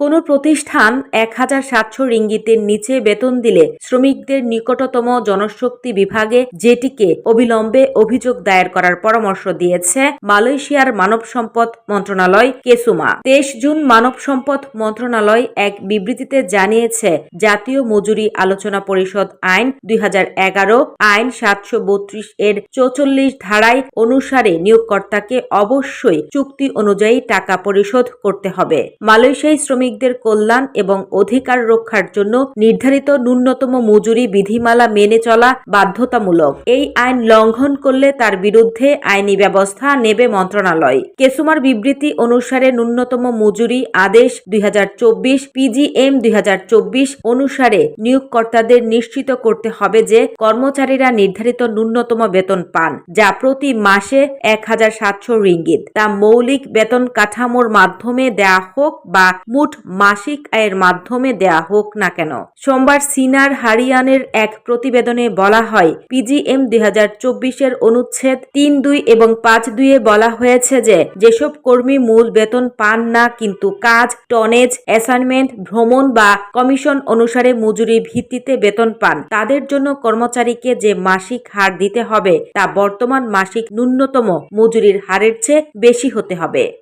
কোনো প্রতিষ্ঠান এক হাজার সাতশো রিঙ্গিতের নিচে বেতন দিলে শ্রমিকদের নিকটতম জনশক্তি বিভাগে যেটিকে অবিলম্বে অভিযোগ দায়ের করার পরামর্শ দিয়েছে মালয়েশিয়ার মানব সম্পদ মন্ত্রণালয় কেসুমা। তেইশ জুন মানব সম্পদ মন্ত্রণালয় এক বিবৃতিতে জানিয়েছে, জাতীয় মজুরি আলোচনা পরিষদ আইন দুই হাজার এগারো, আইন সাতশো বত্রিশ এর চৌচল্লিশ ধারায় অনুসারে নিয়োগকর্তাকে অবশ্যই চুক্তি অনুযায়ী টাকা পরিশোধ করতে হবে। মালয়েশিয়ায় শ্রমিকদের কল্যাণ এবং অধিকার রক্ষার জন্য নির্ধারিত ন্যূনতম মজুরি বিধিমালা মেনে চলা বাধ্যতামূলক। এই আইন লঙ্ঘন করলে তার বিরুদ্ধে আইনি ব্যবস্থা নেবে মন্ত্রণালয়। কেসুমার বিবৃতি অনুসারে ন্যূনতম মজুরি আদেশ দুই পিজিএম দুই অনুসারে নিয়োগকর্তাদের নিশ্চিত করতে হবে যে কর্মচারীরা নির্ধারিত ন্যূনতম বেতন পান, যা প্রতি মাসে এক হাজার সাতশো রিঙ্গিত। তা মৌলিক বেতন কাঠামোর মাধ্যমে দেয়া হোক বা মোট মাসিক আয়ের মাধ্যমে দেয়া হোক না কেন। সোমবার সিনার হারিয়ানের এক প্রতিবেদনে বলা হয় পিজিএম দুই হাজার চব্বিশের অনুচ্ছেদ তিন দুই এবং পাঁচ দুইয়ে বলা হয়েছে যে, যেসব কর্মী মূল বেতন পান না কিন্তু কাজ, টনেজ, অ্যাসাইনমেন্ট, ভ্রমণ বা কমিশন অনুসারে মজুরি ভিত্তিতে বেতন পান। তাদের জন্য কর্মচারীকে যে মাসিক হার দিতে হবে, তা বর্তমান মাসিক ন্যূনতম মজুরির হারের চেয়ে বেশি হতে হবে।